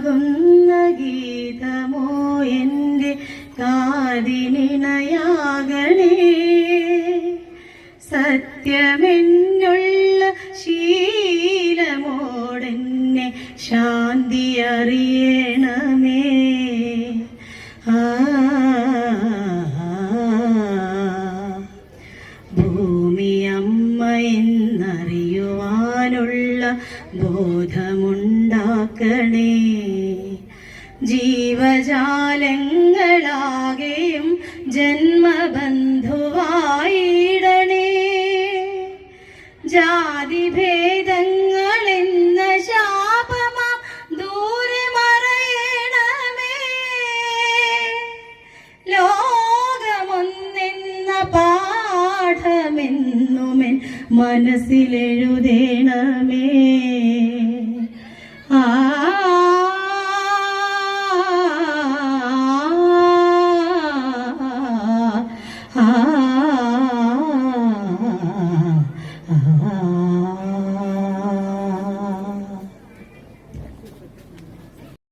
സ്നേഹമാകുന്ന ഗീതമോ എന്റെ കാതിനിണയാകണേ. സത്യമെന്നുള്ള ശീലമോടെന്നെ ശാന്തി അറിയണമേ. ആ ഭൂമിയമ്മ എന്നറിയുവാനുള്ള ബോധമുണ്ടാക്കണേ ജീവജാലങ്ങളാകെയും ജന്മബന്ധുവായിടണേ. ജാതിഭേദങ്ങളെന്ന ശാപമാ ദൂരെ മറയണമേ. ലോകമൊന്നെന്ന പാഠമെന്നുമെൻ മനസ്സിലെഴുതേണമേ. ah, ah, ah, ah.